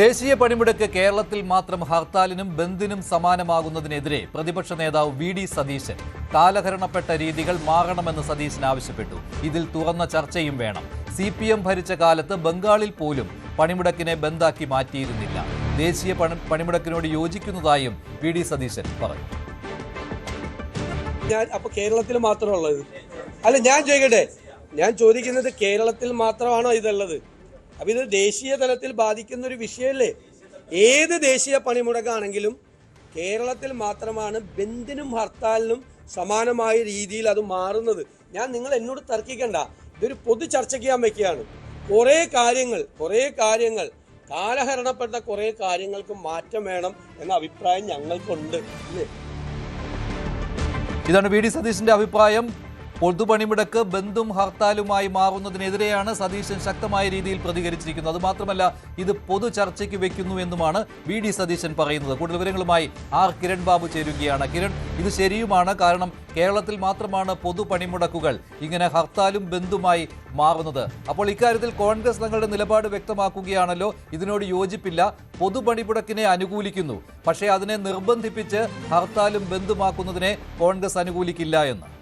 ദേശീയ പണിമുടക്ക് കേരളത്തിൽ മാത്രം ഹർത്താലിനും ബന്ദിനും സമാനമാകുന്നതിനെതിരെ പ്രതിപക്ഷ നേതാവ് വി ഡി സതീശൻ കാലഹരണപ്പെട്ട രീതികൾ മാറണമെന്ന് സതീശൻ ആവശ്യപ്പെട്ടു. ഇതിൽ തുറന്ന ചർച്ചയും വേണം. സി പി എം ഭരിച്ച കാലത്ത് ബംഗാളിൽ പോലും പണിമുടക്കിനെ ബന്ദാക്കി മാറ്റിയിരുന്നില്ല. ദേശീയ പണി- പണിമുടക്കിനോട് യോജിക്കുന്നതായും വി ഡി സതീശൻ പറഞ്ഞു. ഞാൻ അപ്പൊ കേരളത്തിൽ മാത്രമുള്ളത് അല്ല ഞാൻ ചോദിക്കട്ടെ? ഞാൻ ചോദിക്കുന്നത് കേരളത്തിൽ മാത്രമാണോ ഇതുള്ളത്? അപ്പൊ ഇത് ദേശീയ തലത്തിൽ ബാധിക്കുന്ന ഒരു വിഷയമല്ലേ? ഏത് ദേശീയ പണിമുടക്കാണെങ്കിലും കേരളത്തിൽ മാത്രമാണ് ബന്ദിനും ഹർത്താലിനും സമാനമായ രീതിയിൽ അത് മാറുന്നത്. ഞാൻ നിങ്ങൾ എന്നോട് തർക്കിക്കണ്ട. ഇതൊരു പൊതു ചർച്ചയ്ക്ക് ഞാൻ വയ്ക്കുകയാണ്. കുറേ കാര്യങ്ങൾ കുറേ കാര്യങ്ങൾ കാലഹരണപ്പെട്ട കുറേ കാര്യങ്ങൾക്ക് മാറ്റം വേണം എന്ന അഭിപ്രായം ഞങ്ങൾക്കുണ്ട്. ഇതാണ് വി ഡി സതീശന്റെ അഭിപ്രായം. പൊതുപണിമുടക്ക് ബന്ധും ഹർത്താലുമായി മാറുന്നതിനെതിരെയാണ് സതീശൻ ശക്തമായ രീതിയിൽ പ്രതികരിച്ചിരിക്കുന്നത്. അതുമാത്രമല്ല ഇത് പൊതു ചർച്ചയ്ക്ക് വെക്കുന്നു എന്നുമാണ് വി ഡി സതീശൻ പറയുന്നത്. കൂടുതൽ വിവരങ്ങളുമായി ആർ കിരൺ ബാബു ചേരുകയാണ്. കിരൺ ഇത് ശരിയുമാണ്. കാരണം കേരളത്തിൽ മാത്രമാണ് പൊതുപണിമുടക്കുകൾ ഇങ്ങനെ ഹർത്താലും ബന്ധുമായി മാറുന്നത്. അപ്പോൾ ഇക്കാര്യത്തിൽ കോൺഗ്രസ് തങ്ങളുടെ നിലപാട് വ്യക്തമാക്കുകയാണല്ലോ. ഇതിനോട് യോജിപ്പില്ല. പൊതുപണിമുടക്കിനെ അനുകൂലിക്കുന്നു. പക്ഷേ അതിനെ നിർബന്ധിപ്പിച്ച് ഹർത്താലും ബന്ധുമാക്കുന്നതിനെ കോൺഗ്രസ് അനുകൂലിക്കില്ല എന്ന്.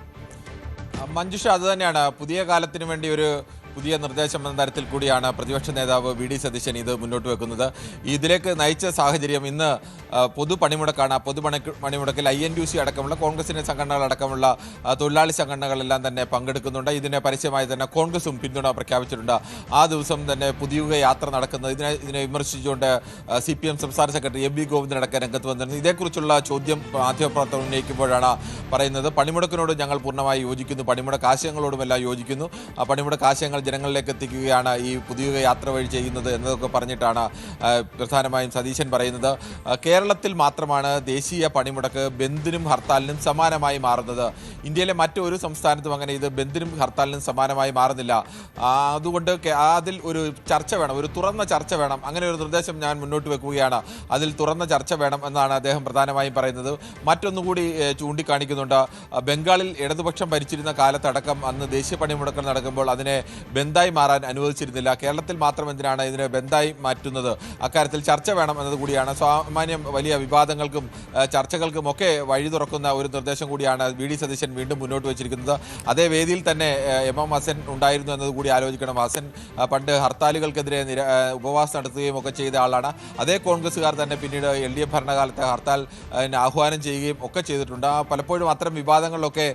മഞ്ജുഷ അത് തന്നെയാണ്. പുതിയ കാലത്തിന് വേണ്ടി ഒരു പുതിയ നിർദ്ദേശം എന്ന തരത്തിൽ കൂടിയാണ് പ്രതിപക്ഷ നേതാവ് വി ഡി സതീശൻ ഇത് മുന്നോട്ട് വെക്കുന്നത്. ഇതിലേക്ക് നയിച്ച സാഹചര്യം ഇന്ന് പൊതു പണിമുടക്കാണ് പൊതു പണി പണിമുടക്കിൽ ഐ എൻ യു സി അടക്കമുള്ള കോൺഗ്രസിന്റെ സംഘടനകളടക്കമുള്ള തൊഴിലാളി സംഘടനകളെല്ലാം തന്നെ പങ്കെടുക്കുന്നുണ്ട്. ഇതിനെ പരസ്യമായി തന്നെ കോൺഗ്രസും പിന്തുണ പ്രഖ്യാപിച്ചിട്ടുണ്ട്. ആ ദിവസം തന്നെ പുതിയുഗ യാത്ര നടക്കുന്നത് ഇതിനെ ഇതിനെ വിമർശിച്ചുകൊണ്ട് സി പി എം സംസ്ഥാന സെക്രട്ടറി എം വി ഗോവിന്ദൻ അടക്കം രംഗത്ത് വന്നിരുന്നു. ഇതേക്കുറിച്ചുള്ള ചോദ്യം മാധ്യമപ്രവർത്തകർ ഉന്നയിക്കുമ്പോഴാണ് പറയുന്നത്. പണിമുടക്കിനോട് ഞങ്ങൾ പൂർണമായി യോജിക്കുന്നു. പണിമുടക്ക് ആശയങ്ങളോടുമെല്ലാം യോജിക്കുന്നു. പണിമുടക്ക് ആശയങ്ങൾ ജനങ്ങളിലേക്ക് എത്തിക്കുകയാണ് ഈ പുതിയ യാത്ര വഴി ചെയ്യുന്നത് എന്നതൊക്കെ പറഞ്ഞിട്ടാണ് പ്രധാനമായും സതീശൻ പറയുന്നത്. കേരളത്തിൽ മാത്രമാണ് ദേശീയ പണിമുടക്ക് ബന്ദിനും ഹർത്താലിനും സമാനമായി മാറുന്നത്. ഇന്ത്യയിലെ മറ്റൊരു സംസ്ഥാനത്തും അങ്ങനെ ഇത് ബന്ദിനും ഹർത്താലിനും സമാനമായി മാറുന്നില്ല. അതുകൊണ്ട് അതിൽ ഒരു ചർച്ച വേണം ഒരു തുറന്ന ചർച്ച വേണം. അങ്ങനെ ഒരു നിർദ്ദേശം ഞാൻ മുന്നോട്ട് വെക്കുകയാണ്. അതിൽ തുറന്ന ചർച്ച വേണം എന്നാണ് അദ്ദേഹം പ്രധാനമായും പറയുന്നത്. മറ്റൊന്നുകൂടി ചൂണ്ടിക്കാണിക്കുന്നുണ്ട്. ബംഗാളിൽ ഇടതുപക്ഷം ഭരിച്ചിരുന്ന കാലത്തടക്കം അന്ന് ദേശീയ പണിമുടക്കം നടക്കുമ്പോൾ അതിനെ ബന്ദായി മാറാൻ അനുവദിച്ചിരുന്നില്ല. കേരളത്തിൽ മാത്രം എന്തിനാണ് ഇതിനെ ബന്ദായി മാറ്റുന്നത്? അക്കാര്യത്തിൽ ചർച്ച വേണം എന്നതുകൂടിയാണ്. സാമാന്യം വലിയ വിവാദങ്ങൾക്കും ചർച്ചകൾക്കും ഒക്കെ വഴി തുറക്കുന്ന ഒരു നിർദ്ദേശം കൂടിയാണ് വി ഡി സതീശൻ വീണ്ടും മുന്നോട്ട് വെച്ചിരിക്കുന്നത്. അതേ വേദിയിൽ തന്നെ എം എം ഹസൻ ഉണ്ടായിരുന്നു എന്നതുകൂടി ആലോചിക്കണം. ഹസൻ പണ്ട് ഹർത്താലുകൾക്കെതിരെ നിര ഉപവാസം നടത്തുകയും ഒക്കെ ചെയ്ത ആളാണ്. അതേ കോൺഗ്രസ്സുകാർ തന്നെ പിന്നീട് എൽ ഡി എഫ് ഭരണകാലത്ത് ഹർത്താൽ ആഹ്വാനം ചെയ്യുകയും ഒക്കെ ചെയ്തിട്ടുണ്ട്. പലപ്പോഴും അത്തരം വിവാദങ്ങളിലൊക്കെ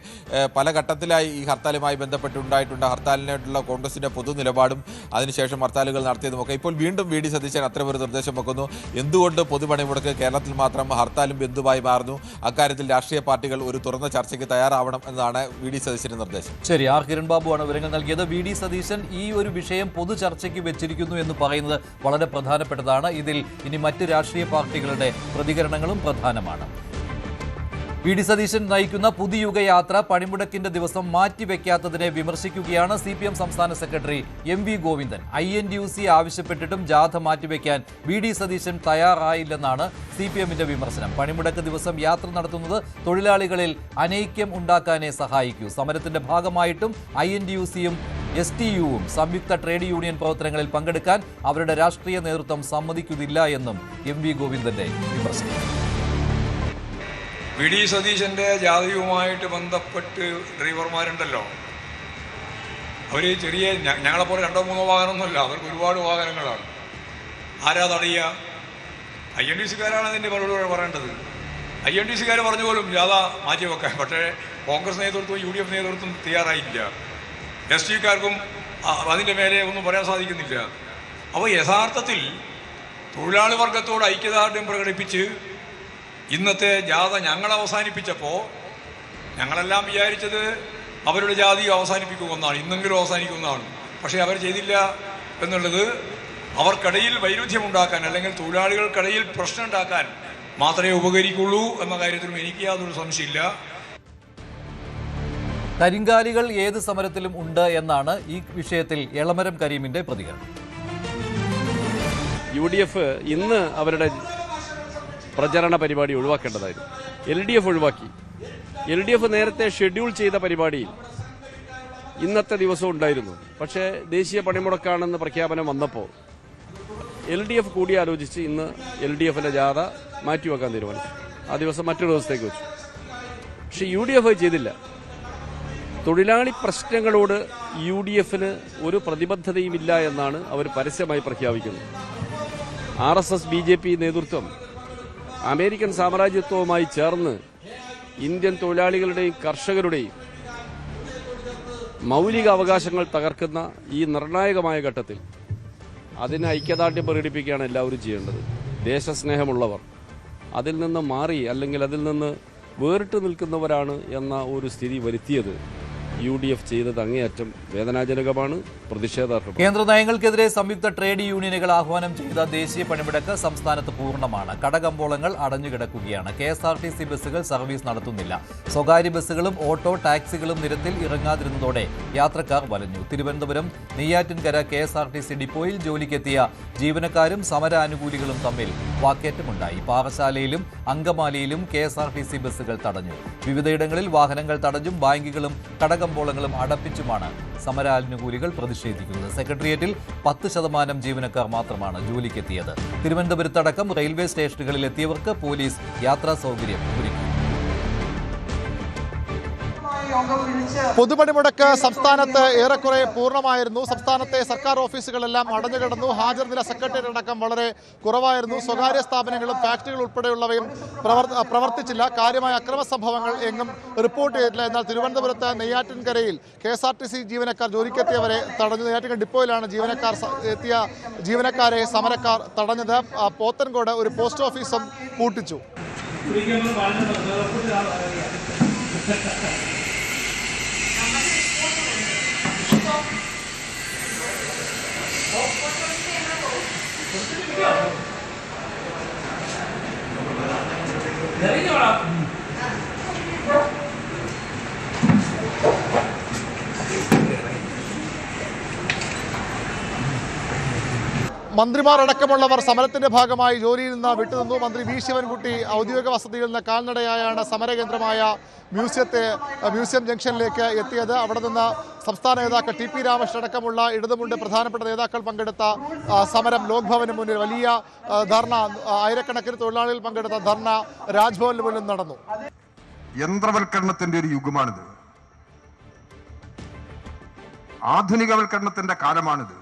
പല ഘട്ടത്തിലായി ഈ ഹർത്താലുമായി ബന്ധപ്പെട്ടുണ്ടായിട്ടുണ്ട് ഹർത്താലിനായിട്ടുള്ള കോൺഗ്രസിന്റെ പൊതു നിലപാടും അതിനുശേഷം ഹർത്താലുകൾ നടത്തിയതും ഒക്കെ ഇപ്പോൾ വീണ്ടും വി ഡി സതീശൻ അത്തരമൊരു നിർദ്ദേശം വെക്കുന്നു. എന്തുകൊണ്ട് പൊതുപണിമുടക്ക് കേരളത്തിൽ മാത്രം ഹർത്താലും ബന്ധുവായി മാറുന്നു? അക്കാര്യത്തിൽ രാഷ്ട്രീയ പാർട്ടികൾ ഒരു തുറന്ന ചർച്ചയ്ക്ക് തയ്യാറാവണം എന്നാണ് വി ഡി സതീശന്റെ നിർദ്ദേശം. ശരി ആർ കിരൺ ബാബുവാണ് വിവരങ്ങൾ നൽകിയത്. വി ഡി സതീശൻ ഈ ഒരു വിഷയം പൊതു ചർച്ചയ്ക്ക് വെച്ചിരിക്കുന്നു എന്ന് പറയുന്നത് വളരെ പ്രധാനപ്പെട്ടതാണ്. ഇതിൽ ഇനി മറ്റ് രാഷ്ട്രീയ പാർട്ടികളുടെ പ്രതികരണങ്ങളും പ്രധാനമാണ്. വി ഡി സതീശൻ നയിക്കുന്ന പുതിയുഗ യാത്ര പണിമുടക്കിന്റെ ദിവസം മാറ്റിവെക്കാത്തതിനെ വിമർശിക്കുകയാണ് സി പി എം സംസ്ഥാന secretary M V Govindan. I N D U C ആവശ്യപ്പെട്ടിട്ടും ജാഥ മാറ്റിവെക്കാൻ വി ഡി സതീശൻ തയ്യാറായില്ലെന്നാണ് സി പി എമ്മിന്റെ വിമർശനം. പണിമുടക്ക് ദിവസം യാത്ര നടത്തുന്നത് തൊഴിലാളികളിൽ അനൈക്യം ഉണ്ടാക്കാനേ സഹായിക്കൂ. സമരത്തിന്റെ ഭാഗമായിട്ടും ഐ എൻ ഡി യു സിയും എസ് ടി യുവും സംയുക്ത ട്രേഡ് യൂണിയൻ പ്രവർത്തനങ്ങളിൽ പങ്കെടുക്കാൻ അവരുടെ രാഷ്ട്രീയ നേതൃത്വം സമ്മതിക്കുന്നില്ല എന്നും എം വി ഗോവിന്ദന്റെ വിമർശനം. വി ഡി സതീശന്റെ ജാതിയുമായിട്ട് ബന്ധപ്പെട്ട് ഡ്രൈവർമാരുണ്ടല്ലോ. അവർ ചെറിയ ഞങ്ങളെപ്പോലെ രണ്ടോ മൂന്നോ വാഹനമൊന്നുമല്ല. അവർക്ക് ഒരുപാട് വാഹനങ്ങളാണ്. ആരാ തടയുക ഐ എൻ ഡി സിക്കാരാണ് അതിന്റെ മറുപടി പറയേണ്ടത്. ഐ എൻ ഡി സിക്കാർ പറഞ്ഞു പോലും ജാഥ മാറ്റി വെക്കാൻ പക്ഷേ കോൺഗ്രസ് നേതൃത്വം യു ഡി എഫ് നേതൃത്വം തയ്യാറായില്ല. എസ് ടിക്കാർക്കും അതിന്റെ മേലെ ഒന്നും പറയാൻ സാധിക്കുന്നില്ല. അപ്പോൾ യഥാർത്ഥത്തിൽ തൊഴിലാളി വർഗത്തോട് ഐക്യദാർഢ്യം പ്രകടിപ്പിച്ച് ഇന്നത്തെ ജാഥ ഞങ്ങൾ അവസാനിപ്പിച്ചപ്പോൾ ഞങ്ങളെല്ലാം വിചാരിച്ചത് അവരുടെ ജാതി അവസാനിപ്പിക്കുമെന്നാണ്. ഇന്നെങ്കിലും അവസാനിക്കുമെന്നാണ്. പക്ഷേ അവർ ചെയ്തില്ല എന്നുള്ളത് അവർക്കിടയിൽ വൈരുദ്ധ്യമുണ്ടാക്കാൻ അല്ലെങ്കിൽ തൊഴിലാളികൾക്കിടയിൽ പ്രശ്നം ഉണ്ടാക്കാൻ മാത്രമേ ഉപകരിക്കുള്ളൂ എന്ന കാര്യത്തിലും എനിക്ക് യാതൊരു സംശയമില്ല. കരിങ്കാലികൾ ഏത് സമരത്തിലും ഉണ്ട് എന്നാണ് ഈ വിഷയത്തിൽ എളമരം കരീമിന്റെ പ്രതികരണം. യു ഡി എഫ് ഇന്ന് അവരുടെ പ്രചരണ പരിപാടി ഒഴിവാക്കേണ്ടതായിരുന്നു. എൽ ഡി എഫ് ഒഴിവാക്കി. എൽ ഡി എഫ് നേരത്തെ ഷെഡ്യൂൾ ചെയ്ത പരിപാടിയിൽ ഇന്നത്തെ ദിവസം ഉണ്ടായിരുന്നു. പക്ഷേ ദേശീയ പണിമുടക്കാണെന്ന് പ്രഖ്യാപനം വന്നപ്പോൾ എൽ ഡി എഫ് കൂടിയാലോചിച്ച് ഇന്ന് എൽ ഡി എഫിന്റെ ജാഥ മാറ്റിവെക്കാൻ തീരുമാനിച്ചു. ആ ദിവസം മറ്റൊരു ദിവസത്തേക്ക് വെച്ചു. പക്ഷെ യു ഡി എഫ് ചെയ്തില്ല. തൊഴിലാളി പ്രശ്നങ്ങളോട് യു ഡി എഫിന് ഒരു പ്രതിബദ്ധതയുമില്ല എന്നാണ് അവർ പരസ്യമായി പ്രഖ്യാപിക്കുന്നത്. R S S B J P നേതൃത്വം അമേരിക്കൻ സാമ്രാജ്യത്വവുമായി ചേർന്ന് ഇന്ത്യൻ തൊഴിലാളികളുടെയും കർഷകരുടെയും മൗലിക അവകാശങ്ങൾ തകർക്കുന്ന ഈ നിർണായകമായ ഘട്ടത്തിൽ അതിന് ഐക്യദാർഢ്യം പ്രകടിപ്പിക്കുകയാണ് എല്ലാവരും ചെയ്യേണ്ടത്. ദേശസ്നേഹമുള്ളവർ. അതിൽ നിന്ന് മാറി അല്ലെങ്കിൽ അതിൽ നിന്ന് വേറിട്ട് നിൽക്കുന്നവരാണ് എന്ന ഒരു സ്ഥിതി വരുത്തിയത്. യു ഡി എഫ് ചെയ്തത് അങ്ങേയറ്റം വേദനാജനകമാണ് പ്രതിഷേധാർഹം കേന്ദ്ര നയങ്ങൾക്കെതിരെ സംയുക്ത ട്രേഡ് യൂണിയനുകൾ ആഹ്വാനം ചെയ്ത ദേശീയ പണിമുടക്ക് സംസ്ഥാനത്ത് പൂർണമാണ്. കടകമ്പോളങ്ങൾ അടഞ്ഞുകിടക്കുകയാണ്. K S R T C ബസ്സുകൾ സർവീസ് നടത്തുന്നില്ല. സ്വകാര്യ ബസ്സുകളും ഓട്ടോ ടാക്സികളും നിരത്തിൽ ഇറങ്ങാതിരുന്നതോടെ യാത്രക്കാർ വലഞ്ഞു. Thiruvananthapuram Neyyattinkara K S R T C ഡിപ്പോയിൽ ജോലിക്കെത്തിയ ജീവനക്കാരും സമരാനുകൂലികളും തമ്മിൽ വാക്കേറ്റമുണ്ടായി. പാറശാലയിലും അങ്കമാലിയിലും K S R T C ബസ്സുകൾ തടഞ്ഞു. വിവിധയിടങ്ങളിൽ വാഹനങ്ങൾ തടഞ്ഞും ബാങ്കുകളും കടകമ്പോളങ്ങളും അടപ്പിച്ചുമാണ് സമരാനുകൂലികൾ പ്രതിഷേധിക്കുന്നത്. സെക്രട്ടേറിയറ്റിൽ പത്ത് ശതമാനം ജീവനക്കാർ മാത്രമാണ് ജോലിക്കെത്തിയത്. തിരുവനന്തപുരത്തടക്കം റെയിൽവേ സ്റ്റേഷനുകളിൽ എത്തിയവർക്ക് പോലീസ് യാത്രാ സൗകര്യം ഒരുക്കി. പൊതുപണിമുടക്ക് സംസ്ഥാനത്ത് ഏറെക്കുറെ പൂർണമായിരുന്നു. സംസ്ഥാനത്തെ സർക്കാർ ഓഫീസുകളെല്ലാം അടഞ്ഞുകിടന്നു. ഹാജർ നില സെക്രട്ടേറിയറ്റ് അടക്കം വളരെ കുറവായിരുന്നു. സ്വകാര്യ സ്ഥാപനങ്ങളും ഫാക്ടറികൾ ഉൾപ്പെടെയുള്ളവയും പ്രവർത്തിച്ചില്ല. കാര്യമായ അക്രമ സംഭവങ്ങൾ എങ്ങും റിപ്പോർട്ട് ചെയ്തിട്ടില്ല. എന്നാൽ തിരുവനന്തപുരത്ത് നെയ്യാറ്റിൻകരയിൽ K S R T C ജീവനക്കാർ ജോലിക്കെത്തിയവരെ തടഞ്ഞു. നെയ്യാറ്റിൻകര ഡിപ്പോയിലാണ് ജീവനക്കാർ എത്തിയ ജീവനക്കാരെ സമരക്കാർ തടഞ്ഞത്. പോത്തൻകോട് ഒരു പോസ്റ്റ് ഓഫീസും പൂട്ടിച്ചു. 내리지 마라. മന്ത്രിമാർ അടക്കമുള്ളവർ സമരത്തിന്റെ ഭാഗമായി ജോലിയിൽ നിന്ന് വിട്ടുനിന്നു. മന്ത്രി വി ശിവൻകുട്ടി ഔദ്യോഗിക വസതിയിൽ നിന്ന് കാൽനടയായാണ് സമരകേന്ദ്രമായ മ്യൂസിയത്തെ മ്യൂസിയം ജംഗ്ഷനിലേക്ക് എത്തിയത്. അവിടെ നിന്ന് സംസ്ഥാന നേതാക്കൾ ടി പി രാമകൃഷ്ണൻ അടക്കമുള്ള ഇടതുമുണ്ട് പ്രധാനപ്പെട്ട നേതാക്കൾ പങ്കെടുത്ത സമരം ലോക് ഭവന് മുന്നിൽ വലിയ ധർണ ആയിരക്കണക്കിന് തൊഴിലാളികൾ പങ്കെടുത്ത ധർണ രാജ്ഭവനിൽ മുന്നിൽ നടന്നു. യന്ത്രവൽക്കരണത്തിന്റെ ഒരു യുഗമാണിത്. ആധുനികവൽക്കരണത്തിന്റെ കാലമാണിത്.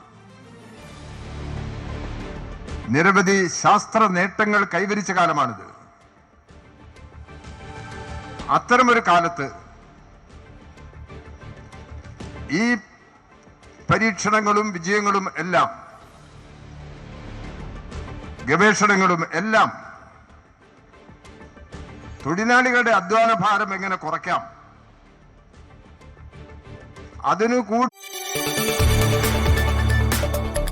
നിരവധി ശാസ്ത്ര നേട്ടങ്ങൾ കൈവരിച്ച കാലമാണിത്. അത്തരമൊരു കാലത്ത് ഈ പരീക്ഷണങ്ങളും വിജയങ്ങളും എല്ലാം ഗവേഷണങ്ങളും എല്ലാം തൊഴിലാളികളുടെ അധ്വാന ഭാരം എങ്ങനെ കുറയ്ക്കാം? അതിനു കൂടി